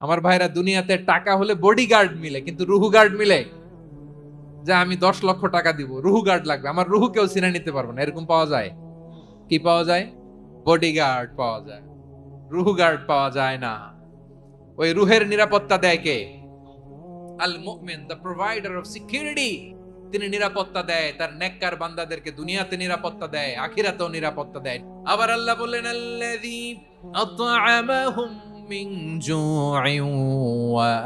আমার ভাইরা দুনিয়াতে টাকা হলে বডিগার্ড মিলে, কিন্তু রুহু গার্ড মিলে? যে আমি দশ লক্ষ টাকা দিব রুহু গার্ড লাগবে। আমার রুহু কেউ চিনে নিতে পারব না। এরকম পাওয়া যায়? কি পাওয়া যায়? বডিগার্ড পাওয়া যায়। রুহু গার্ড পাওয়া যায় না। ওই রুহের নিরাপত্তা দেয় কে? আল মুমিন দ্য প্রোভাইডার অফ সিকিউরিটি তিনি নিরাপত্তা দেয়, তার নেককার বান্দাদেরকে দুনিয়াতে নিরাপত্তা দেয়, আখিরাতেও নিরাপত্তা দেয়। আবার আল্লাহ বললেন, আল্লাযী আত'আমাহুম জু'ইন ওয়া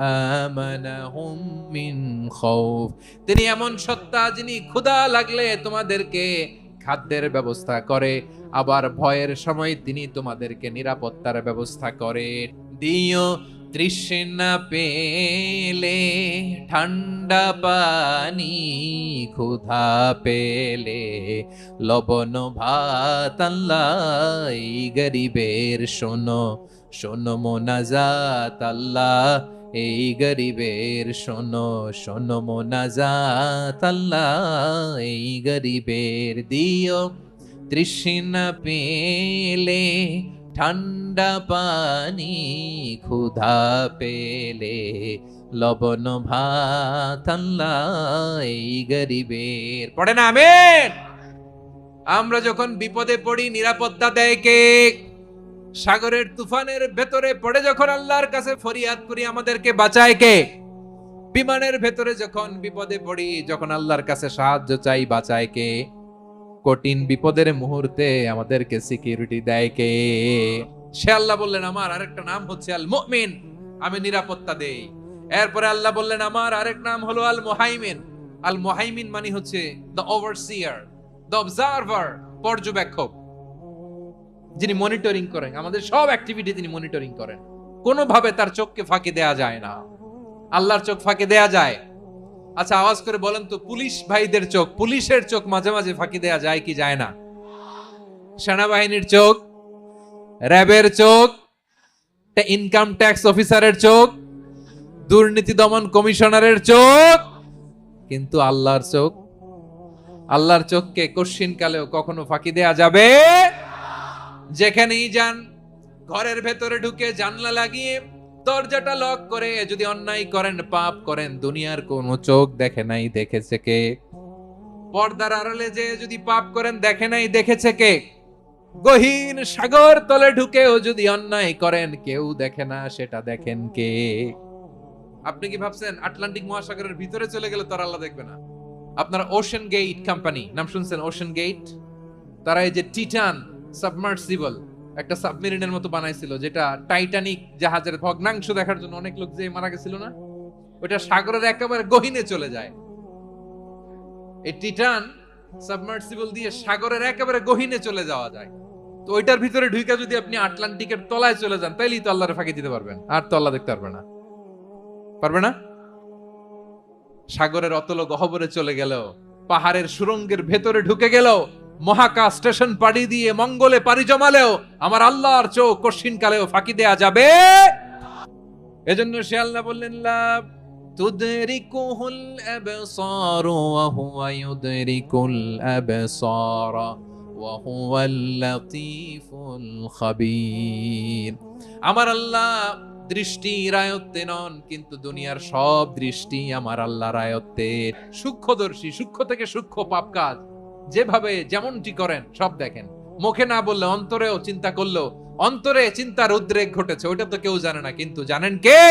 আমানাহুম মিন খাউফ তিনি এমন সত্তা যিনি ক্ষুধা লাগলে তোমাদেরকে খাদ্যের ব্যবস্থা করে, আবার ভয়ের সময় তিনি তোমাদেরকে নিরাপত্তার ব্যবস্থা করে। দিও তৃষ্ণা পেলে, ঠান্ডা পানি ক্ষুধা পেলে। লবণ ভাত গরিবের শোনো। শোনো মোনাজাত আল্লাহ, এই গরিবের শোনো শোনো মোনাজাত আল্লাহ, এই গরিবের দিও। তৃষ্ণা পেলে, ঠান্ডা পানি ক্ষুধা পেলে, লবণ ভাত আল্লাহ, এই গরিবের। পড়ে না, আমেন! আমরা যখন বিপদে পড়ি, নিরাপত্তা দেয় কে? সাগরের তুফানের ভেতরে পড়ে যখন আল্লাহর কাছে ফরিয়াদ করি, আমাদেরকে বাঁচায় কে? বিমানের ভেতরে যখন বিপদে পড়ি, যখন আল্লাহর কাছে সাহায্য চাই, বাঁচায় কে? কঠিন বিপদের মুহূর্তে আমাদেরকে সিকিউরিটি দেয় কে? সে আল্লাহ বললেন, আমার আরেকটা নাম হচ্ছে আল মুমিন আমি নিরাপত্তা দেই। এরপরে আল্লাহ বললেন, আমার আরেক নাম হলো আল মুহাইমিন আল মুহাইমিন মানে হচ্ছে দ্য ওভারসিয়ার দ্য অবজারভার পর্যবেক্ষক। যিনি মনিটরিং করেন, আমাদের সব অ্যাক্টিভিটি তিনি মনিটরিং করেন। কোনোভাবে তার চোখকে ফাঁকি দেয়া যায় না। আল্লাহর চোখ ফাঁকি দেয়া যায়। আচ্ছা আওয়াজ করে বলেন তো, পুলিশ ভাইদের চোখ, পুলিশের চোখ মাঝে মাঝে ফাঁকি দেয়া যায় কি যায় না? সেনাবাহিনীর চোখ, র্যাবের চোখ ইনকাম ট্যাক্স অফিসারের চোখ, দুর্নীতি দমন কমিশনারের চোখ, কিন্তু আল্লাহর চোখ, আল্লাহর চোখকে কশ্চিন কালেও কখনো ফাঁকি দেয়া যাবে যেখানেই যান, ঘরের ভেতরে ঢুকে জানলা লাগিয়ে দরজাটা লক করে যদি অন্যায় করেন, পাপ করেন, দুনিয়ার কোন চোখ দেখে নাই, দেখেছে কে? পর্দার আড়ালে যে যদি পাপ করেন, দেখে নাই, দেখেছে কে? গহীন সাগর তলে ঢুকেও যদি অন্যায় করেন, কেউ দেখে না, সেটা দেখেন কে? আপনি কি ভাবছেন, আটলান্টিক মহাসাগরের ভিতরে চলে গেলে তারা আল্লাহ দেখবে না? আপনার ওশান গেট কোম্পানি নাম শুনছেন ওশান গেট তারা এই যে টিটান সাবমার্সিবল একটা সাবমেরিনের মতো বানাইছিল, যেটা টাইটানিক জাহাজের ভগ্নাংশ দেখার জন্য অনেক লোক যে মারা গেছিল না? ওটা সাগরের একেবারে গহীনে চলে যায়। এই টিটান সাবমার্সিবল দিয়ে সাগরের একেবারে গহীনে চলে যাওয়া যায়। তো ওইটার ভিতরে ঢুকে যদি আপনি আটলান্টিকের তলায় চলে যান, তাইলেই তো আল্লাহরে ফাঁকি দিতে পারবেন। আর তো আল্লাহ দেখতে পারবে না। পারবে না? সাগরের অতল গহবরে চলে গেল পাহাড়ের সুরঙ্গের ভেতরে ঢুকে গেল মহাকাশ স্টেশন পাড়ি দিয়ে মঙ্গলে পাড়ি জমালেও আমার আল্লাহর চোখ কশিন কালেও ফাঁকি দেয়া যাবে। এজন্য সে আল্লাহ বললেন, লাভ ইউদরিকুল আবসার ওয়া হুয়াল খাবীর। আমার আল্লাহ দৃষ্টি রায়ত্তে নন, কিন্তু দুনিয়ার সব দৃষ্টি আমার আল্লাহ রায়ত্তে সূক্ষ্মদর্শী, সূক্ষ্ম থেকে সূক্ষ্ম পাপ কাজ। যেভাবে যেমনটি করেন, সব দেখেন। মুখে না বললে অন্তরেও চিন্তা করল অন্তরে চিন্তার উদ্রেক ঘটেছে, ওইটা তো কেউ জানে না, কিন্তু জানেন কে?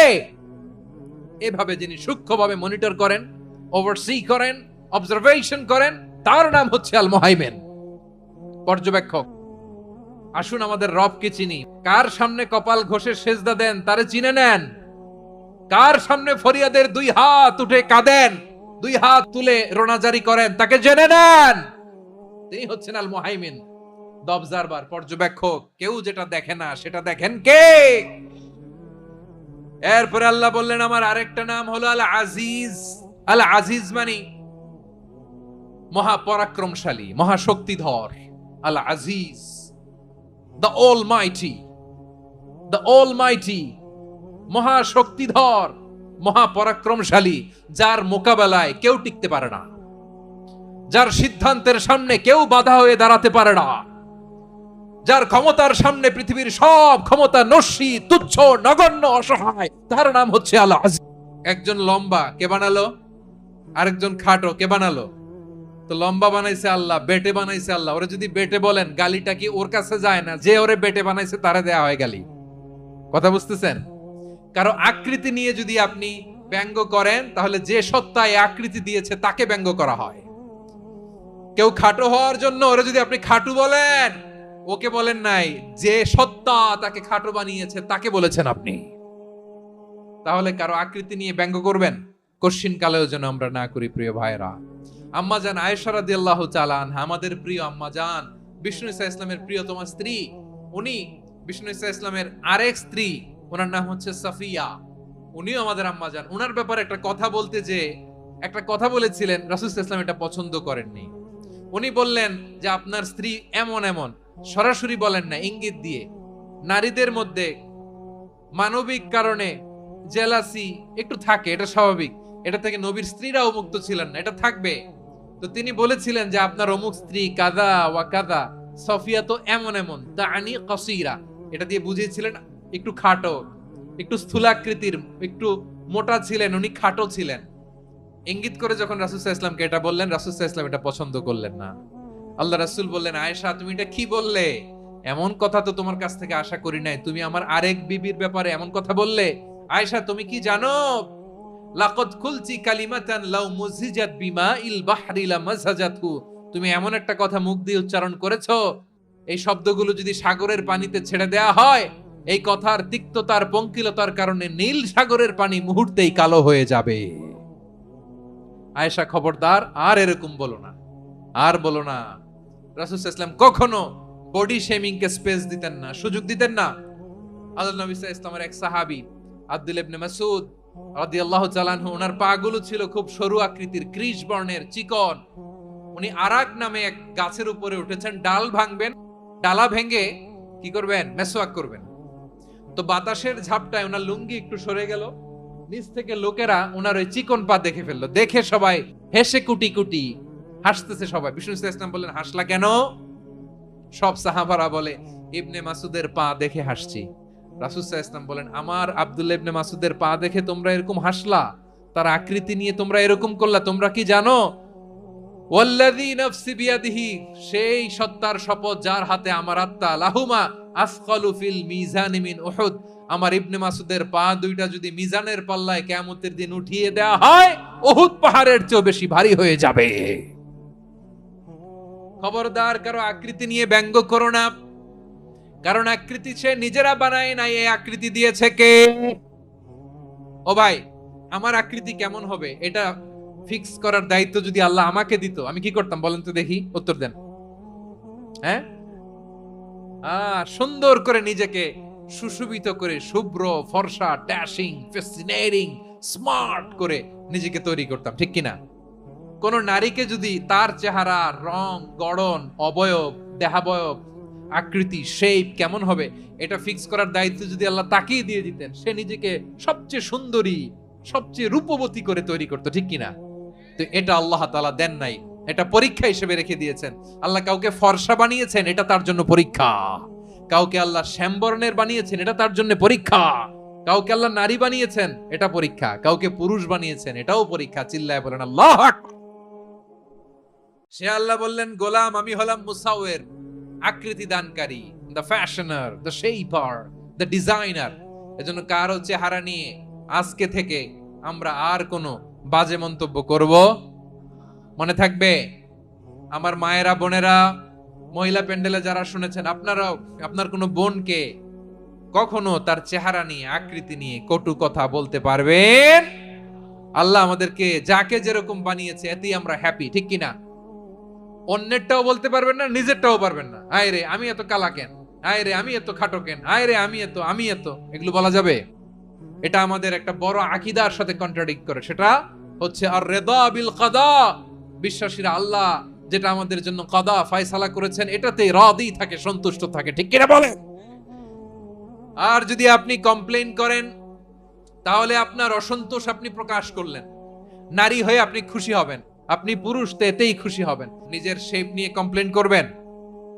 এভাবে যিনি সূক্ষ্মভাবে মনিটর করেন ওভারসি করেন অবজারভেশন করেন, তার নাম হচ্ছে আল মোহাইমেন পর্যবেক্ষক, আসুন আমাদের রবকে চিনি। কার সামনে কপাল ঘষে সেজদা দেন, তারে চিনে নেন। কার সামনে ফরিয়াদের দুই হাত উঠে কাঁদেন, দুই হাত তুলে রোনাজারি করেন, তাকে জেনে নেন। তিনি হচ্ছেন আল মোহাইমিন দ্য অবজারভার পর্যবেক্ষক। কেউ যেটা দেখে না, সেটা দেখেন কে? এরপরে আল্লাহ বললেন, আমার আরেকটা নাম হলো আল আজিজ আল আজিজ মানে মহাপরাক্রমশালী, মহাশক্তিধর। আল Aziz the almighty the almighty মহাশক্তিধর, মহাপরাক্রমশালী, যার মোকাবেলায় কেউ টিকতে পারে না। যার সিদ্ধান্তের সামনে কেউ বাধা হয়ে দাঁড়াতে পারে না। যার ক্ষমতার সামনে পৃথিবীর সব ক্ষমতা নস্যি, তুচ্ছ, নগণ্য, অসহায়, তার নাম হচ্ছে আল্লাহ। একজন লম্বা, কে বানালো? আরেকজন খাটো, কে বানালো? তো লম্বা বানাইছে আল্লাহ, বেটে বানাইছে আল্লাহ। ওরা যদি বেটে বলেন, গালিটা কি ওর কাছে যায় না? যে ওরে বেটে বানাইছে, তারা দেয়া হয় গালি। কথা বুঝতেছেন? কারও আকৃতি নিয়ে যদি আপনি ব্যঙ্গ করেন, তাহলে যে সত্তা আকৃতি দিয়েছে, তাকে ব্যঙ্গ করা হয়। কেউ খাটো হওয়ার জন্য ওরা যদি আপনি খাটু বলেন, ওকে বলেন নাই, যে সত্তা তাকে খাটো বানিয়েছে, তাকে বলেছেন আপনি। তাহলে কারও আকৃতি নিয়ে ব্যঙ্গ করবেন? কশ্চিন কালেও যেন আমরা না করি, প্রিয় ভাইরা আম্মা জান আয়েশা আল্লাহ চালান আমাদের প্রিয় আম্মা জান, বিষ্ণু ইসা ইসলামের প্রিয়তম স্ত্রী। উনি বিষ্ণু ইসা ইসলামের আরেক স্ত্রী, ওনার নাম হচ্ছে সাফিয়া। উনিও আমাদের আম্মা জান। ওনার ব্যাপারে একটা কথা বলতে যে, একটা কথা বলেছিলেন, রাসুল ইসলাম এটা পছন্দ করেননি। উনি বললেন যে আপনার স্ত্রী এমন এমন। সরাসরি বলেন না, ইঙ্গিত দিয়ে। নারীদের মধ্যে মানবিক কারণে জেলাসি একটু থাকে, এটা স্বাভাবিক। এটা থেকে নবীর স্ত্রীরাও মুক্ত ছিলেন না, এটা থাকবে। তো তিনি বলেছিলেন যে আপনার অমুক স্ত্রী কাদা ওয়া কাদা, সফিয়া তো এমন এমন তা আনি কসিরা। এটা দিয়ে বুঝিয়েছিলেন, একটু খাটো, একটু স্থূলাকৃতির, একটু মোটা ছিলেন, উনি খাটো ছিলেন। ইঙ্গিত করে যখন রাসুসাহ ইসলামকে এটা বললেন রাসুসাহ ইসলাম এটা পছন্দ করলেন না। আল্লাহ রাসুল বললেন, আয়েশা, তুমি এটা কি বললে? এমন কথা তো তোমার কাছ থেকে আশা করি নাই। তুমি আমার আরেক বিবির ব্যাপারে এমন কথা বললে? আয়েশা, তুমি কি জানো? কালিমাতান লাউ মুজিজাত বিমা ইল মাযহাজাতহু তুমি এমন একটা কথা মুখ দিয়ে উচ্চারণ করেছ। এই শব্দগুলো যদি সাগরের পানিতে ছেড়ে দেয়া হয়, এই কথার তিক্ততার পঙ্কিলতার কারণে নীল সাগরের পানি মুহূর্তেই কালো হয়ে যাবে। আয়েশা খবরদার, আর এরকম বলো না। আর বলো না, রাসুল ইসলাম কখনো বডি শেমিং কে স্পেস দিতেন না, সুযোগ দিতেন না। আল্লাহ ইসলামের এক সাহাবী, আব্দুল ইবনে মাসউদ রাদিয়াল্লাহু তাআলাহু ওনার পাগুলো ছিল খুব সরু আকৃতির ক্রিশ বর্ণের চিকন। উনি আরাক নামে এক গাছের উপরে উঠেছেন, ডাল ভাঙবেন, ডালা ভেঙে কি করবেন? মেসওয়াক করবেন। তো বাতাসের ঝাপটায় ওনার লুঙ্গি একটু সরে গেল নিচ থেকে লোকেরা ওনার ওই চিকন পা দেখে ফেলল। দেখে সবাই হেসে কুটি কুটি হাসতেছে সবাই। বিষ্ণু ইসলাম বললেন, হাসলা কেন? সব সাহাবারা বলে, ইবনে মাসুদের পা দেখে হাসছি। রাসুসাহ ইসলাম বলেন, আমার ইবনে মাসুদের পা দেখে তোমরা এরকম হাসলা? তার আকৃতি নিয়ে তোমরা এরকম করলা, তোমরা কি জানো? সেই সত্তার শপথ যার হাতে আমার আত্মা, লাহুমা আসকালু ফিল মিজানি আমার ইবনে মাসুদের পা দুইটা যদি মিজানের পাল্লায় কিয়ামতের দিন উঠিয়ে দেওয়া হয়, উহুদ পাহাড়ের চেয়েও বেশি ভারী হয়ে যাবে। খবরদার, কারও আকৃতি নিয়ে ব্যঙ্গ করো না। কারণ আকৃতি সে নিজেরা বানায় নাই, এই আকৃতি দিয়েছে কে? ও ভাই, আমার আকৃতি কেমন হবে? এটা ফিক্স করার দায়িত্ব যদি আল্লাহ আমাকে দিত, আমি কি করতাম বলেন তো দেখি, উত্তর দেন। হ্যাঁ? সুন্দর করে নিজেকে সুশোভিত করে, শুভ্র, ফর্সা, ড্যাশিং ফেসিনেটিং স্মার্ট করে নিজেকে তৈরি করতাম, ঠিক কিনা? কোন নারীকে যদি তার চেহারা, রং, গড়ন, অবয়ব, দেহাবয়ব, আকৃতি শেপ কেমন হবে, এটা ফিক্স করার দায়িত্ব যদি আল্লাহ তাকেই দিয়ে দিতেন, সে নিজেকে সবচেয়ে সুন্দরী, সবচেয়ে রূপবতী করে তৈরি করতো, ঠিক কিনা? তো এটা আল্লাহ তাআলা দেন নাই, এটা পরীক্ষা হিসেবে রেখে দিয়েছেন। আল্লাহ কাউকে ফর্সা বানিয়েছেন, এটা তার জন্য পরীক্ষা। কাউকে আল্লাহ শ্যামবর্ণের বানিয়েছেন, এটা তার জন্য পরীক্ষা। কাউকে আল্লাহ নারী বানিয়েছেন, এটা পরীক্ষা। কাউকে পুরুষ বানিয়েছেন, এটাও পরীক্ষা। চিল্লায় বলেন, আল্লাহ সে আল্লাহ বললেন, গোলাম, আমি হলাম মুসাওয়ের আকৃতি দানকারী the fashioner the shaper the designer এজন্য কারও চেহারা নিয়ে আজকে থেকে আমরা আর কোনো বাজে মন্তব্য করব? মনে থাকবে? আমার মায়েরা, বোনেরা মহিলা প্যান্ডেলে যারা শুনেছেন, আপনারাও, আপনার কোনো বোনকে কখনো তার চেহারা নিয়ে, আকৃতি নিয়ে কটু কথা বলতে পারবেন? আল্লাহ আমাদেরকে যাকে যেরকম বানিয়েছে, এতেই আমরা হ্যাপি ঠিক কিনা? অন্যেরটাও বলতে পারবেন না, নিজেরটাও পারবেন না। আয় রে, আমি এত কালা কেন? আয় রে, আমি এত খাটো কেন? আয় রে, আমি এত আমি এত। এগুলো বলা যাবে? এটা আমাদের একটা বড় আকিদার সাথে কন্ট্রাডিক্ট করে। সেটা হচ্ছে আর রেদা বিল কাদা। বিশ্বাসীরা আল্লাহ যেটা আমাদের জন্য কাদা, ফায়সালা করেছেন, এটাতে রাদি থাকে, সন্তুষ্ট থাকে। ঠিক কিনা বলেন? আর যদি আপনি কমপ্লেন করেন, তাহলে আপনার অসন্তোষ আপনি প্রকাশ করলেন। নারী হয়ে আপনি খুশি হবেন। আপনি পুরুষ তো এতেই খুশি হবেন। নিজের শেপ নিয়ে কমপ্লেন করবেন।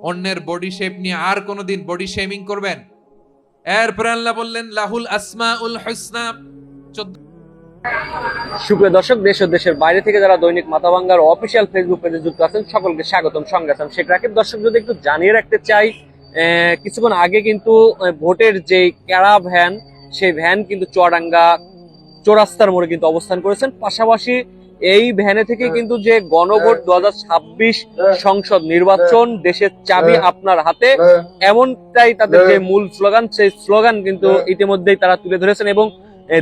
অন্যের বডি শেপ নিয়ে আর কোনোদিন বডি শেমিং করবেন। এরপরে আল্লাহ বললেন, লাহুল আসমা উল হুসনা। চোদ্দ সুপ্রিয় দর্শক, দেশ ও দেশের বাইরে থেকে যারা দৈনিক মাথাভাঙ্গার অফিসিয়াল ফেসবুক পেজে যুক্ত আছেন, সকলকে স্বাগতম, সঙ্গে আছেন শেখ রাকিব। দর্শক, যদি একটু জানিয়ে রাখতে চাই কিছুক্ষণ আগে কিন্তু ভোটের যে ক্যারা ভ্যান, সেই ভ্যান কিন্তু চুয়াডাঙ্গা চৌরাস্তার মোড়ে কিন্তু অবস্থান করেছেন। পাশাপাশি এই ভ্যানে থেকে কিন্তু যে গণভোট দু হাজার ছাব্বিশ সংসদ নির্বাচন, দেশের চাবি আপনার হাতে, এমনটাই তাদের যে মূল স্লোগান, সেই স্লোগান কিন্তু ইতিমধ্যেই তারা তুলে ধরেছেন এবং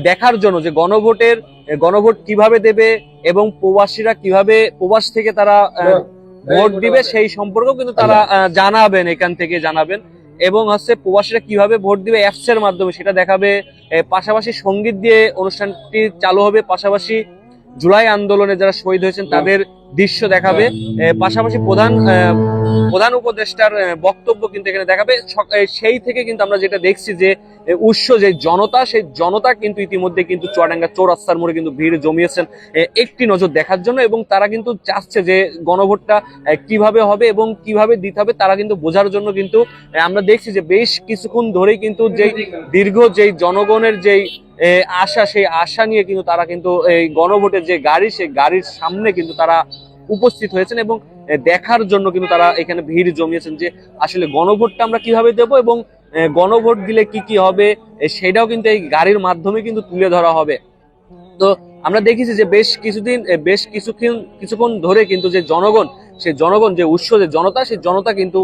দেখার জন্য যে গণভোটের গণভোট কীভাবে দেবে এবং প্রবাসীরা কীভাবে প্রবাস থেকে তারা ভোট দিবে সেই সম্পর্কেও কিন্তু তারা জানাবেন এখান থেকে জানাবেন। এবং হচ্ছে প্রবাসীরা কীভাবে ভোট দিবে অ্যাপস এর মাধ্যমে সেটা দেখাবে। পাশাপাশি সংগীত দিয়ে অনুষ্ঠানটি চালু হবে। পাশাপাশি জুলাই আন্দোলনে যারা শহীদ হয়েছেন তাদের দৃশ্য দেখাবে। পাশাপাশি প্রধান প্রধান উপদেষ্টার বক্তব্য কিন্তু এখানে দেখাবে। সেই থেকে কিন্তু আমরা যেটা দেখছি যে উৎস যে জনতা, সেই জনতা কিন্তু ইতিমধ্যে কিন্তু চুয়াডাঙ্গা চৌরাস্তার মোড়ে কিন্তু ভিড় জমিয়েছেন একটি নজর দেখার জন্য এবং তারা কিন্তু চাচ্ছে যে গণভোটটা কীভাবে হবে এবং কীভাবে দিতে হবে তারা কিন্তু বোঝার জন্য কিন্তু আমরা দেখছি যে বেশ কিছুক্ষণ ধরেই কিন্তু যেই দীর্ঘ যেই জনগণের যেই আশা, সেই আশা নিয়ে কিন্তু তারা কিন্তু এই গণভোটের যে গাড়ি, সেই গাড়ির সামনে কিন্তু তারা উপস্থিত হয়েছেন এবং দেখার জন্য কিন্তু তারা এখানে ভিড় জমিয়েছেন যে আসলে গণভোটটা আমরা কীভাবে দেব এবং গণভোট দিলে কি কি হবে সেটাও কিন্তু এই গাড়ির মাধ্যমে কিন্তু তুলে ধরা হবে। তো আমরা দেখেছি যে বেশ কিছুদিন বেশ কিছুক্ষণ কিছুক্ষণ ধরে কিন্তু যে জনগণ সেই জনগণ যে উৎস, যে জনতা, সেই জনতা কিন্তু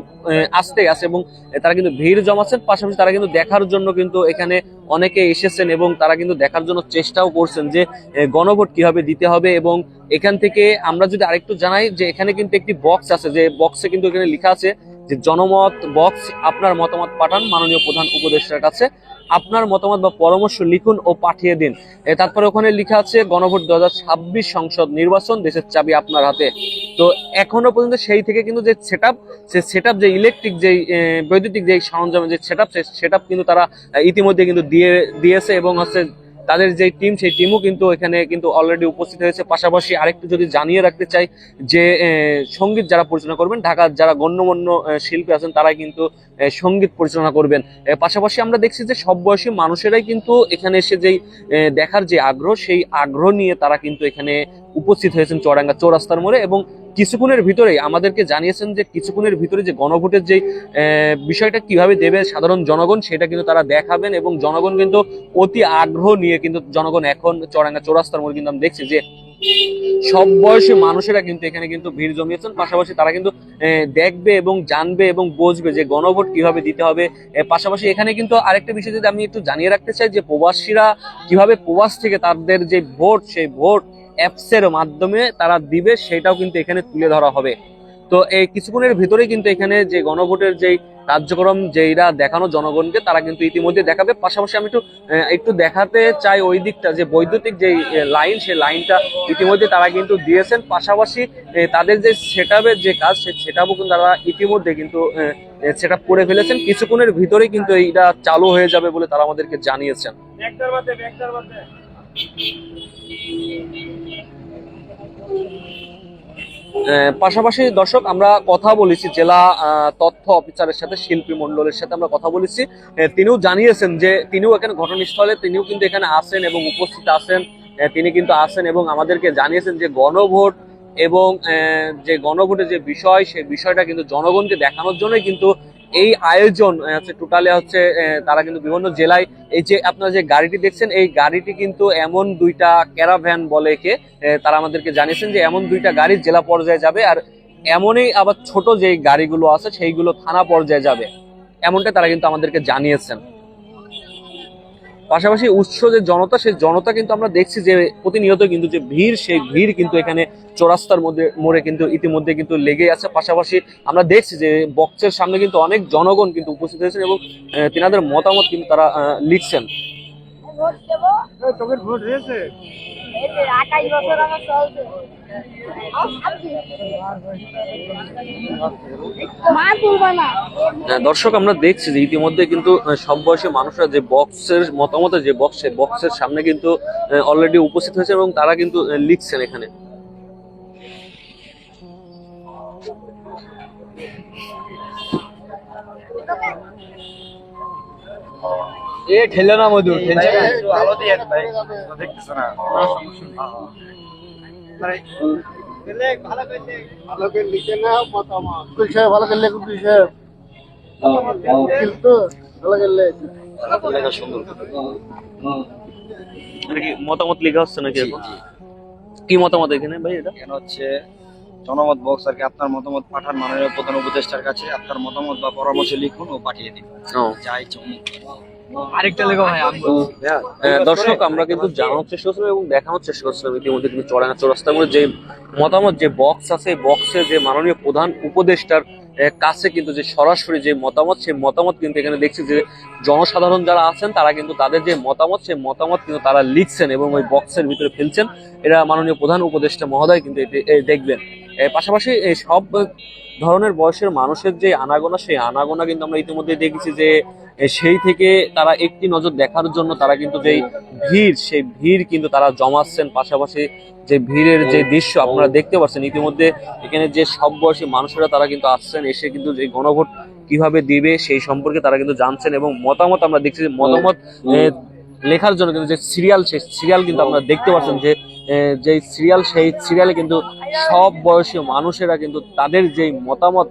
আসতে আছে এবং তারা কিন্তু ভিড় জমাচ্ছেন। পাশাপাশি তারা কিন্তু দেখার জন্য কিন্তু এখানে অনেকে এসেছেন এবং তারা কিন্তু দেখার জন্য চেষ্টাও করছেন যে গণভোট কীভাবে দিতে হবে এবং এখান থেকে আমরা যদি আরেকটু জানাই যে, এখানে কিন্তু একটি বক্স আছে। যে বক্সে কিন্তু এখানে লেখা আছে যে, জনমত বক্স আপনার মতামত পাঠান। মাননীয় প্রধান উপদেষ্টার কাছে। আপনার মতামত বা পরামর্শ লিখুন ও পাঠিয়ে দিন। তারপরে ওখানে লেখা আছে, গণভোট দু হাজার ছাব্বিশ সংসদ নির্বাচন, দেশের চাবি আপনার হাতে। তো এখনও পর্যন্ত সেই থেকে কিন্তু যে সেট আপ সে সেট যে ইলেকট্রিক যে বৈদ্যুতিক যে সরঞ্জাম যে সেট আপ সেট কিন্তু তারা ইতিমধ্যে কিন্তু দিয়ে, দিয়েছে এবং হচ্ছে তাদের যে টিম সেই টিমও কিন্তু এখানে কিন্তু অলরেডি উপস্থিত হয়েছে। পাশাপাশি আরেকটু যদি জানিয়ে রাখতে চাই যে সংগীত যারা পরিচালনা করবেন, ঢাকার যারা গণ্যমান্য শিল্পী আছেন, তারাই কিন্তু সংগীত পরিচালনা করবেন। পাশাপাশি আমরা দেখছি যে সব বয়সী মানুষেরাই কিন্তু এখানে এসে যেই দেখার যে আগ্রহ, সেই আগ্রহ নিয়ে তারা কিন্তু এখানে উপস্থিত হয়েছেন চৌরাঙ্গা চৌরাস্তার মোড়ে এবং কিছুক্ষণের ভিতরেই আমাদেরকে জানিয়েছেন যে কিছুক্ষণের ভিতরে যে গণভোটের যে বিষয়টা কীভাবে দেবে সাধারণ জনগণ, সেটা কিন্তু তারা দেখাবেন এবং জনগণ কিন্তু অতি আগ্রহ নিয়ে কিন্তু জনগণ এখন চৌরাঙ্গা চৌরাস্তার মোড়ে কিন্তু আমি দেখছি যে সব বয়সী মানুষেরা কিন্তু এখানে কিন্তু ভিড় জমিয়েছেন। পাশাপাশি তারা কিন্তু দেখবে এবং জানবে এবং বুঝবে যে গণভোট কীভাবে দিতে হবে। পাশাপাশি এখানে কিন্তু আরেকটা বিষয় যদি আমি একটু জানিয়ে রাখতে চাই যে প্রবাসীরা কীভাবে প্রবাস থেকে তাদের যে ভোট, সেই ভোট অ্যাপস এর মাধ্যমে তারা দিবে, সেটাও কিন্তু এখানে তুলে ধরা হবে। তো এই কিছুক্ষণের ভিতরে কিন্তু এখানে যে গণভোটের যে কার্যক্রম যেইরা দেখানো জনগণকে, তারা কিন্তু ইতিমধ্যে দেখাবে। পাশাপাশি আমি একটু একটু দেখাতে চাই ওই দিকটা, যে বৈদ্যুতিক যে লাইন, সেই লাইনটা ইতিমধ্যে তারা কিন্তু দিয়েছেন। পাশাপাশি তাদের যে সেট যে কাজ সেই সেট কিন্তু তারা ইতিমধ্যে কিন্তু সেট করে ফেলেছেন। কিছুক্ষণের ভিতরেই কিন্তু এইটা চালু হয়ে যাবে বলে তারা আমাদেরকে জানিয়েছেন। পাশাপাশি দর্শক, আমরা কথা বলেছি, জেলা তথ্য অফিসারের সাথে, শিল্পী মন্ডলের সাথে আমরা কথা বলেছি। তিনিও জানিয়েছেন যে, তিনিও এখানে ঘটনাস্থলে, তিনিও কিন্তু এখানে আসেন এবং উপস্থিত আছেন। তিনি কিন্তু আসেন এবং আমাদেরকে জানিয়েছেন যে, গণভোট এবং যে গণভোটের যে বিষয়, সে বিষয়টা কিন্তু জনগণকে দেখানোর জন্যই কিন্তু এই আয়োজন হচ্ছে টোটালে হচ্ছে তারা কিন্তু বিভিন্ন জেলায় এই যে আপনারা যে গাড়িটি দেখছেন এই গাড়িটি কিন্তু এমন দুইটা ক্যারাভ্যান বলে আহ, তারা আমাদেরকে জানিয়েছেন যে এমন দুইটা গাড়ি জেলা পর্যায়ে যাবে আর এমনই আবার ছোট যে গাড়িগুলো আছে সেইগুলো থানা পর্যায়ে যাবে। এমনটা তারা কিন্তু আমাদেরকে জানিয়েছেন। পাশাপাশি উৎস যে জনতা, সেই জনতা কিন্তু আমরা দেখছি যে প্রতিনিয়ত কিন্তু যে ভিড়, সেই ভিড় কিন্তু এখানে চৌরাস্তার মধ্যে, মোড়ে কিন্তু ইতিমধ্যে কিন্তু লেগে আছে। পাশাপাশি আমরা দেখছি যে বক্সের সামনে কিন্তু অনেক জনগণ কিন্তু উপস্থিত হয়েছেন এবং তেনাদের মতামত কিন্তু তারা লিখছেন। ভোট দেবো। তোকের ভোট হয়েছে। আঠাশ বছর আমার চলছে। দর্শক আমরা দেখছি যে ইতিমধ্যে কিন্তু আহ, সব বয়সী মানুষরা যে বক্সের মতামতের যে বক্স সেই বক্সের সামনে কিন্তু অলরেডি উপস্থিত হয়েছে এবং তারা কিন্তু লিখছেন এখানে। এ ঠেলে না মধু ঠেলছে না একটু আলো দিয়ে ভাই। দেখতেছ না? হ্যাঁ। ভালো ভালো মতামত। লেখা নাকি কি মতামত এখানে ভাই এটা? কেন হচ্ছে জনমত বক্স আর কি আপনার মতামত পাঠান মাননীয় প্রধান উপদেষ্টার কাছে আপনার মতামত বা পরামর্শ লিখুন ও পাঠিয়ে দিন ও। যা ইচ্ছে আরেকটা লেখা ভাই দর্শক আমরা কিন্তু জানানোর চেষ্টা করছিলাম এবং দেখানোর চেষ্টা করছিলাম ইতিমধ্যে কিন্তু চড়াঙ্গা যে মতামত যে বক্স আছে বক্সে যে মাননীয় প্রধান উপদেষ্টার কাছে কিন্তু যে সরাসরি যে মতামত সেই মতামত কিন্তু এখানে দেখছি যে জনসাধারণ যারা আছেন তারা কিন্তু তাদের যে মতামত সেই মতামত কিন্তু তারা লিখছেন এবং ওই বক্সের ভিতরে ফেলছেন। এরা মাননীয় প্রধান উপদেষ্টা মহোদয় কিন্তু দেখবেন। পাশাপাশি সব ধরনের বয়সের মানুষের যে আনাগোনা, সেই আনাগোনা কিন্তু আমরা ইতিমধ্যে দেখেছি যে সেই থেকে তারা একটি নজর দেখার জন্য তারা কিন্তু যেই ভিড়, সেই ভিড় কিন্তু তারা জমাচ্ছেন। পাশাপাশি যে ভিড়ের যে দৃশ্য আপনারা দেখতে পাচ্ছেন, ইতিমধ্যে এখানে যে সব বয়সী মানুষেরা তারা কিন্তু আসছেন, এসে কিন্তু যে গণভোট কীভাবে দিবে, সেই সম্পর্কে তারা কিন্তু জানছেন এবং মতামত আমরা দেখছি যে মতামত লেখার জন্য কিন্তু যে সিরিয়াল সেই সিরিয়াল কিন্তু আপনারা দেখতে পাচ্ছেন যে যে সিরিয়াল সেই সিরিয়ালে কিন্তু সব বয়সী মানুষেরা কিন্তু তাদের যেই মতামত,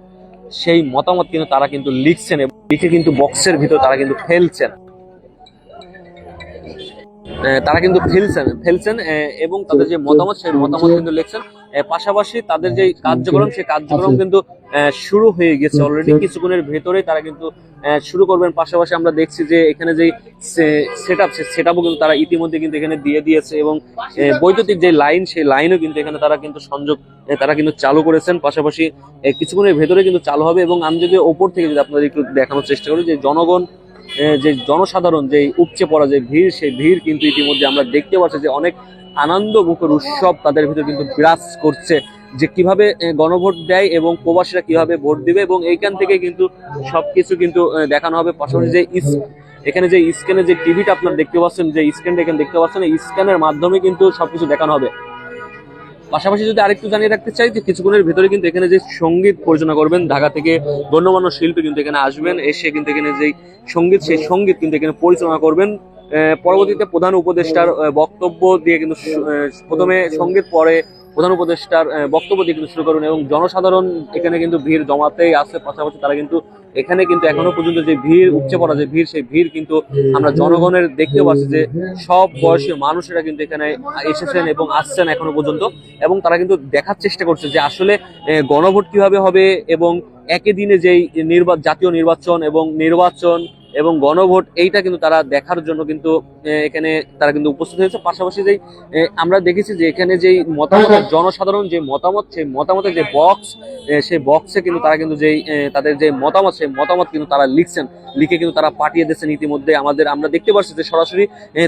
সেই মতামত কিন্তু তারা কিন্তু লিখছেন এবং লিখে কিন্তু বক্সের ভিতর তারা কিন্তু ফেলছেন। তারা কিন্তু ফেলছেন ফেলছেন এবং তাদের যে মতামত সেই মতামত কিন্তু লিখছেন। পাশাপাশি তাদের যে কার্যক্রম সেই কার্যক্রম কিন্তু আহ, শুরু হয়ে গেছে অলরেডি কিছুক্ষণের ভেতরে তারা কিন্তু শুরু করবেন। পাশাপাশি আমরা দেখছি যে এখানে যে সেট আপ সেট আপও কিন্তু তারা ইতিমধ্যে কিন্তু এখানে দিয়ে দিয়েছে এবং বৈদ্যুতিক যে লাইন সেই লাইনও কিন্তু এখানে তারা কিন্তু সংযোগ তারা কিন্তু চালু করেছেন। পাশাপাশি কিছুক্ষণের ভেতরে কিন্তু চালু হবে এবং আমি যদি ওপর থেকে যদি আপনাদের একটু দেখানোর চেষ্টা করি যে জনগণ যে জনসাধারণ, যে উপচে পড়া যে ভিড়, সেই ভিড় কিন্তু ইতিমধ্যে আমরা দেখতে পাচ্ছি যে অনেক আনন্দ মুখের উৎসব তাদের ভিতর কিন্তু বিরাজ করছে যে কীভাবে গণভোট দেয় এবং প্রবাসীরা কীভাবে ভোট দিবে এবং এইখান থেকে কিন্তু সবকিছু কিন্তু দেখানো হবে। পাশাপাশি যে এখানে যে স্ক্যানে যে টিভিটা আপনারা দেখতে পাচ্ছেন, যে স্ক্যানটা এখানে দেখতে পাচ্ছেন, এই স্ক্যানের মাধ্যমে কিন্তু সবকিছু দেখানো হবে। পাশাপাশি যদি আরেকটু জানিয়ে রাখতে চাই যে কিছুক্ষণের ভিতরে কিন্তু এখানে যে সংগীত পরিচালনা করবেন, ঢাকা থেকে গণ্যমান্য শিল্পী কিন্তু এখানে আসবেন, এসে কিন্তু এখানে যে সংগীত, সেই সংগীত কিন্তু এখানে পরিচালনা করবেন। পরবর্তীতে প্রধান উপদেষ্টার বক্তব্য দিয়ে কিন্তু প্রথমে সংগীত, পরে প্রধান উপদেষ্টার বক্তব্য দিয়ে কিন্তু শুরু করবেন এবং জনসাধারণ এখানে কিন্তু ভিড় জমাতেই আছে পাশাপাশি তারা কিন্তু এখানে কিন্তু এখনও পর্যন্ত যে ভিড় উপচে পড়া যে ভিড়, সেই ভিড় কিন্তু আমরা জনগণের দেখতে পাচ্ছি যে সব বয়সী মানুষেরা কিন্তু এখানে এসেছেন এবং আসছেন এখনও পর্যন্ত এবং তারা কিন্তু দেখার চেষ্টা করছে যে আসলে গণভোট কীভাবে হবে এবং একই দিনে যেই নির্বাচন জাতীয় নির্বাচন এবং নির্বাচন এবং গণভোট এইটা কিন্তু তারা দেখার জন্য কিন্তু এখানে তারা কিন্তু উপস্থিত হয়েছে। পাশাপাশি যেই আমরা দেখেছি যে এখানে যেই মতামত জনসাধারণ যে মতামত সেই মতামতের যে বক্স সেই বক্সে কিন্তু তারা কিন্তু যেই তাদের যে মতামত সেই মতামত কিন্তু তারা লিখছেন। লিখে কিন্তু তারা পাঠিয়ে দিয়েছেন ইতিমধ্যে। আমাদের আমরা দেখতে পাচ্ছি যে সরাসরি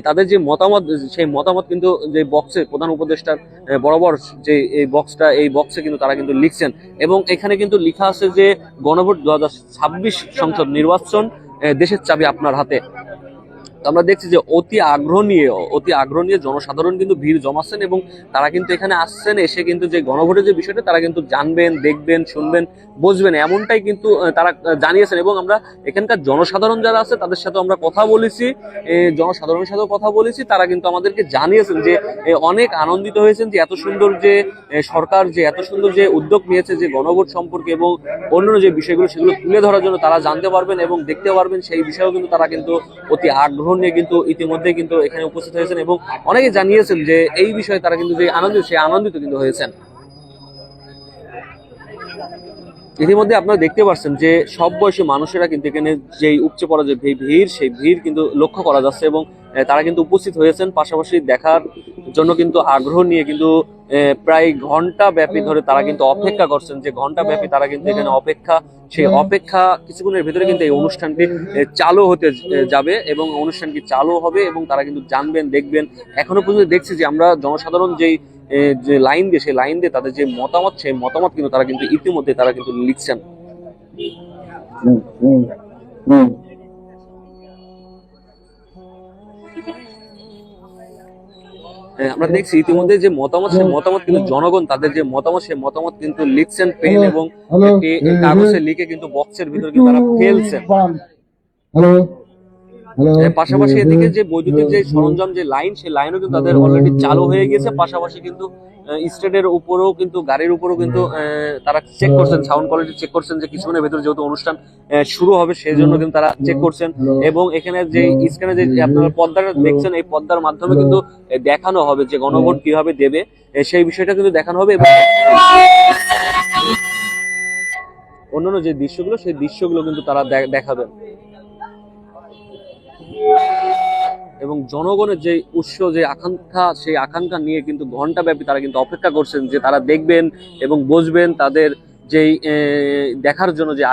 তাদের যে মতামত সেই মতামত কিন্তু যে বক্সে প্রধান উপদেষ্টার বরাবর যে এই বক্সটা এই বক্সে কিন্তু তারা কিন্তু লিখছেন। এবং এখানে কিন্তু লিখা আছে যে গণভোট দু হাজার ছাব্বিশ সংসদ নির্বাচন দেশের চাবি আপনার হাতে। আমরা দেখছি যে অতি আগ্রহ নিয়ে, অতি আগ্রহ নিয়ে জনসাধারণ কিন্তু ভিড় জমাচ্ছেন এবং তারা কিন্তু এখানে আসছেন, এসে কিন্তু যে গণভোটের যে বিষয়টা, তারা কিন্তু জানবেন, দেখবেন, শুনবেন, বুঝবেন। এমনটাই কিন্তু তারা জানিয়েছেন এবং আমরা এখানকার জনসাধারণ যারা আছে, তাদের সাথে আমরা কথা বলেছি জনসাধারণের সাথেও কথা বলেছি। তারা কিন্তু আমাদেরকে জানিয়েছেন যে অনেক আনন্দিত হয়েছেন যে এত সুন্দর যে সরকার যে, এত সুন্দর যে উদ্যোগ নিয়েছে যে গণভোট সম্পর্কে এবং অন্যান্য যে বিষয়গুলো, সেগুলো তুলে ধরার জন্য তারা জানতে পারবেন এবং দেখতে পারবেন, সেই বিষয়েও কিন্তু তারা কিন্তু অতি আগ্রহ নিয়ে কিন্তু ইতিমধ্যে কিন্তু এখানে উপস্থিত হয়েছেন এবং অনেকে জানিয়েছেন যে এই বিষয়ে তারা কিন্তু যে আনন্দিত সে আনন্দিত কিন্তু হয়েছেন। ইতিমধ্যে আপনারা দেখতে পাচ্ছেন যে সব বয়সী মানুষেরা কিন্তু এখানে যেই উপচে পড়া যে ভিড়, সেই ভিড় কিন্তু লক্ষ্য করা যাচ্ছে এবং তারা কিন্তু উপস্থিত হয়েছেন পাশাপাশি দেখার জন্য কিন্তু আগ্রহ নিয়ে কিন্তু প্রায় ঘণ্টা ব্যাপী ধরে তারা কিন্তু অপেক্ষা করছেন যে ঘণ্টা ব্যাপী তারা কিন্তু এখানে অপেক্ষা সেই অপেক্ষা কিছুক্ষণের ভিতরে কিন্তু এই অনুষ্ঠানটি চালু হতে যাবে এবং অনুষ্ঠানটি চালু হবে এবং তারা কিন্তু জানবেন দেখবেন। এখনও পর্যন্ত দেখছি যে আমরা জনসাধারণ যেই যে লাইন দিয়ে সেই লাইন দিয়ে তাদের যে মতামত সেই মতামত কিন্তু তারা কিন্তু ইতিমধ্যে তারা কিন্তু লিখছেন। এ, আমরা দেখছি ইতিমধ্যে যে মতামত সে মতামত কিন্তু জনগণ তাদের যে মতামত সে মতামত কিন্তু লিখছেন পেন এবং কাগজে লিখে কিন্তু বক্সের ভিতরে কিন্তু তারা ফেলছেন। হ্যালো এর পাশাপাশি এদিকে যে বৈদ্যুতিক যে সরঞ্জাম যে লাইন সেই লাইনও কিন্তু তাদের অলরেডি চালু হয়ে গেছে পাশাপাশি কিন্তু স্টেটের উপরেও কিন্তু গাড়ির উপরেও কিন্তু তারা চেক করছেন সাউন্ড কোয়ালিটি চেক করছেন যে কিছুক্ষণের ভেতরে যেহেতু অনুষ্ঠান শুরু হবে সেই জন্য কিন্তু তারা চেক করছেন। এবং এখানে যে স্ক্রিনে যে আপনারা পর্দাটা দেখছেন এই পর্দার মাধ্যমে কিন্তু দেখানো হবে যে গণভোট কীভাবে দেবে সেই বিষয়টা কিন্তু দেখানো হবে এবং অন্যান্য যে দৃশ্যগুলো সেই দৃশ্যগুলো কিন্তু তারা দেখাবেন এবং জনগণের যে উৎস, যে আকাঙ্ক্ষা, সেই আকাঙ্ক্ষা নিয়ে কিন্তু ঘণ্টা ব্যাপী তারা কিন্তু অপেক্ষা করছেন যে তারা দেখবেন এবং বসবেন তাদের যেই দেখার জন্য যে